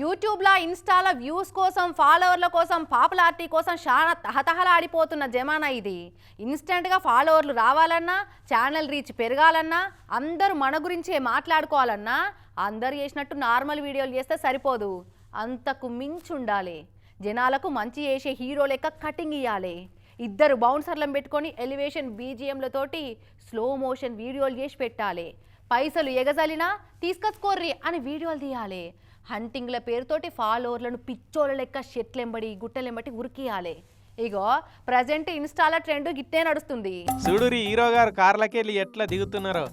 యూట్యూబ్లో ఇన్స్టాలో వ్యూస్ కోసం ఫాలోవర్ల కోసం పాపులారిటీ కోసం చాలా తహతహలాడిపోతున్న జమానా ఇది. ఇన్స్టెంట్గా ఫాలోవర్లు రావాలన్నా ఛానల్ రీచ్ పెరగాలన్నా అందరూ మన గురించే మాట్లాడుకోవాలన్నా అందరు చేసినట్టు నార్మల్ వీడియోలు చేస్తే సరిపోదు. అంతకు మించి ఉండాలి జనాలకు మంచి చేసే హీరో లెక్క కటింగ్ ఇవ్వాలి ఇద్దరు బౌన్సర్లను పెట్టుకొని ఎలివేషన్ బీజిఎంలతోటి స్లో మోషన్ వీడియోలు చేసి పెట్టాలి. పైసలు ఎగజలినా తీసుకొచ్చుకోర్రి అని వీడియోలు తీయాలి. హంటింగ్ల పేరుతోటి ఫాలోవర్లను పిచ్చోళ్ళ లెక్క షెట్లెంబడి గుట్టలెంబటి ఉరికియాలే. ఇగో ప్రజెంట్ ఇన్స్టాల ట్రెండ్ గిట్టే నడుస్తుంది. చూడురి హీరో గారు కార్లకెళ్ళి ఎట్లా దిగుతున్నారు?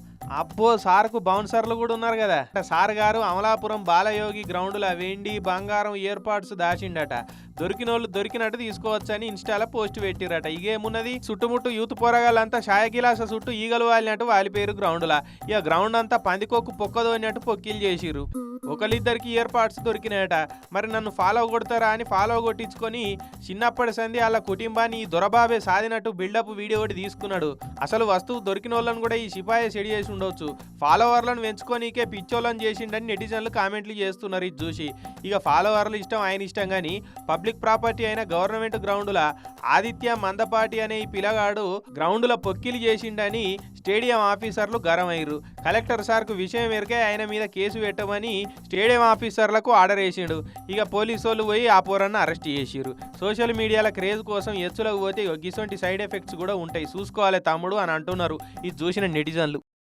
అబ్బో సార్కు బౌన్సర్లు కూడా ఉన్నారు కదా. సార్ గారు అమలాపురం బాలయోగి గ్రౌండ్లో వెండి బంగారం ఏర్పాట్స్ దాచిండట. దొరికిన వాళ్ళు దొరికినట్టు తీసుకోవచ్చని ఇన్స్టాలో పోస్ట్ పెట్టిరట ఇగేమున్నది చుట్టుముట్టు యూత్ పోరగాళ్ళంతా ఛాయగిలాస చుట్టూ ఈగలు వాలినట్టు వాలిపోయారు గ్రౌండ్లా. ఇక గ్రౌండ్ అంతా పందికొక్కు పొక్కదోనినట్టు పొక్కిలు చేసిరు ఒకరిద్దరికి ఏర్పాట్స్ దొరికినాయట. మరి నన్ను ఫాలో కొడతారా అని ఫాలో కొట్టించుకొని చిన్నప్పటి సంధి వాళ్ళ కుటుంబాన్ని ఈ దొరబాబే సాధినట్టు బిల్డప్ వీడియో ఒకటి తీసుకున్నాడు. అసలు వస్తువు దొరికిన వాళ్ళని కూడా ఈ సిపాయి సెడి చేసి ఉండొచ్చు. ఫాలోవర్లను పెంచుకొనికే పిచ్చోళ్ళని చేసిండని నెటిజన్లు కామెంట్లు చేస్తున్నారు ఇది చూసి. ఇక ఫాలోవర్లు ఇష్టం ఆయన ఇష్టం కానీ పబ్లిక్ పబ్లిక్ ప్రాపర్టీ అయిన గవర్నమెంట్ గ్రౌండ్ల ఆదిత్య మందపాటి అనే ఈ పిల్లగాడు గ్రౌండ్ల పొక్కిలి చేసిండని స్టేడియం ఆఫీసర్లు గరమయ్యారు కలెక్టర్ సార్కు విషయం ఎరికే ఆయన మీద కేసు పెట్టమని స్టేడియం ఆఫీసర్లకు ఆర్డర్ వేసిండు. ఇక పోలీసు వాళ్ళు పోయి ఆ పోరన్న అరెస్ట్ చేసిరు సోషల్ మీడియాల క్రేజ్ కోసం ఎచ్చులకు పోతే ఇగో గిసొంటి సైడ్ ఎఫెక్ట్స్ కూడా ఉంటాయి. చూసుకోవాలి తమ్ముడు అని అంటున్నారు ఇది చూసిన నెటిజన్లు.